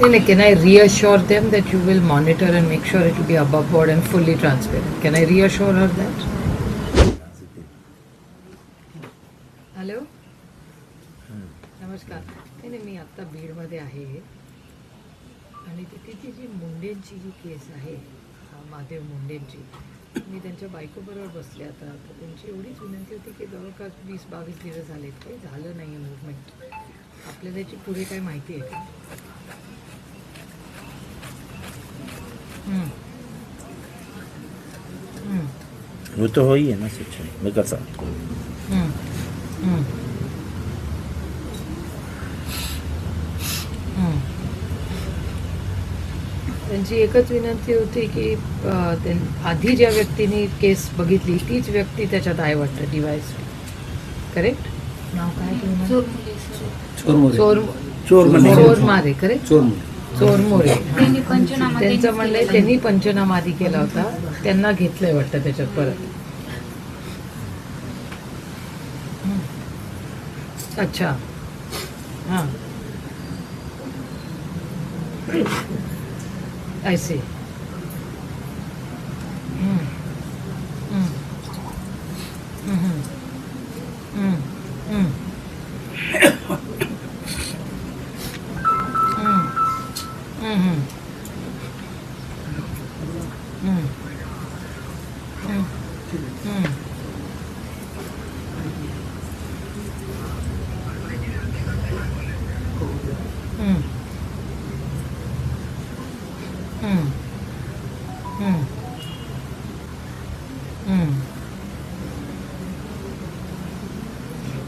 Then can I reassure them that you will monitor and make sure it will be above board and fully transparent? Can I reassure her that? Hello नमस्कार. नाही नाही मी आत्ता बीडमध्ये आहे. आणि तिथे जी मुंडेंची जी केस आहे महादेव मुंडेंची मी त्यांच्या बायकोबरोबर बसले आता. तर त्यांची एवढीच विनंती होती की जवळपास वीस बावीस दिवस झाले काही झालं नाही आहे मुवमेंट आपल्याला याची पुढे काय माहिती आहे? का वो तो हो ही है ना शिक्षा मैं कर सकता हम्म. हम्म. हम्म. त्यांची एकच विनंती होती की आधी ज्या व्यक्तीने केस बघितली तीच व्यक्ती त्याच्यात आहे वाटतं डिवाइस करेक्ट नाव काय चोर चोर. चोर मारे करेक्ट चोर मोरे त्यांनी पंचनामा त्यांचं म्हणलंय. त्यांनी पंचनामा आधी केला होता. त्यांना घेतलंय वाटतं त्याच्यात परत. अच्छा. हां. आय सी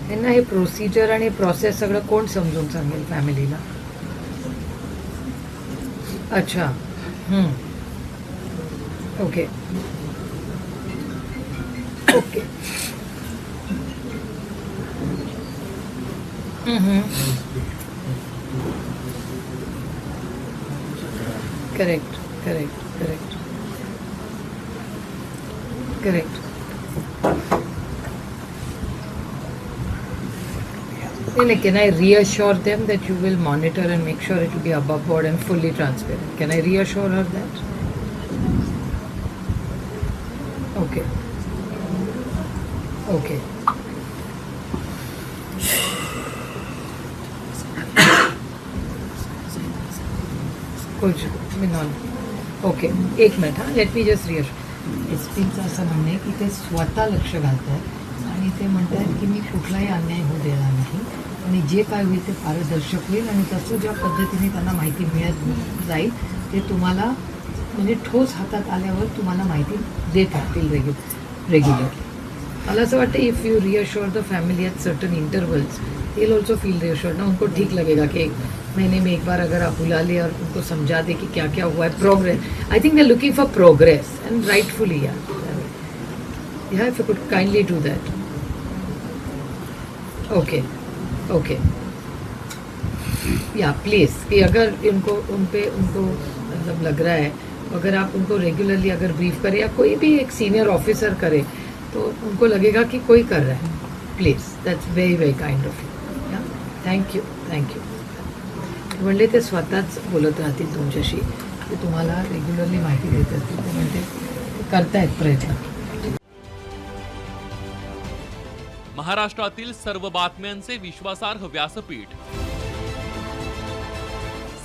त्यांना हे प्रोसिजर आणि प्रोसेस सगळं कोण समजून सांगेल फॅमिलीला अच्छा. okay. Okay mm-hmm. correct correct correct correct Like, can I reassure them that you will monitor and make sure it will be above board and fully transparent? Can I reassure her that? Okay okay कुछ मी नॉन okay एक minute हां let me just rear एस पीचं असं म्हणणं आहे की ते स्वतः लक्ष घालत आहेत आणि ते म्हणत आहेत की मी कुठलाही अन्याय होऊ देणार नाही. आणि जे काय होईल ते पारदर्शक होईल आणि तसं ज्या पद्धतीने त्यांना माहिती मिळत जाईल ते तुम्हाला म्हणजे ठोस हातात आल्यावर तुम्हाला माहिती देत राहतील रेग्यु रेग्युलर मला असं वाटतं if you reassure the family at certain intervals they'll also feel reassured. ना, उनको ठीक लगेगा कि एक महीने में एक बार अगर आप बुला ले और उनको समझा दे कि क्या क्या हुआ है progress I think they looking for progress and rightfully yeah yeah you could kindly do that okay okay yeah please कि अगर इनको, उन पे, उनको मतलब लग रहा है अगर आप उनको रेगुलरली अगर ब्रीफ करें या कोई भी एक सीनियर ऑफिसर करे तो उनको लगेगा कि कोई कर रहा है। Please that's very very kind of you thank you thank you म्हणले ते स्वतःच बोलत राहतील तुमच्याशी. ते तुम्हाला रेग्युलरली माहिती देत असतील. ते म्हणते करतायत प्रयत्न. महाराष्ट्रातील सर्व बातम्यांचे विश्वासार्ह व्यासपीठ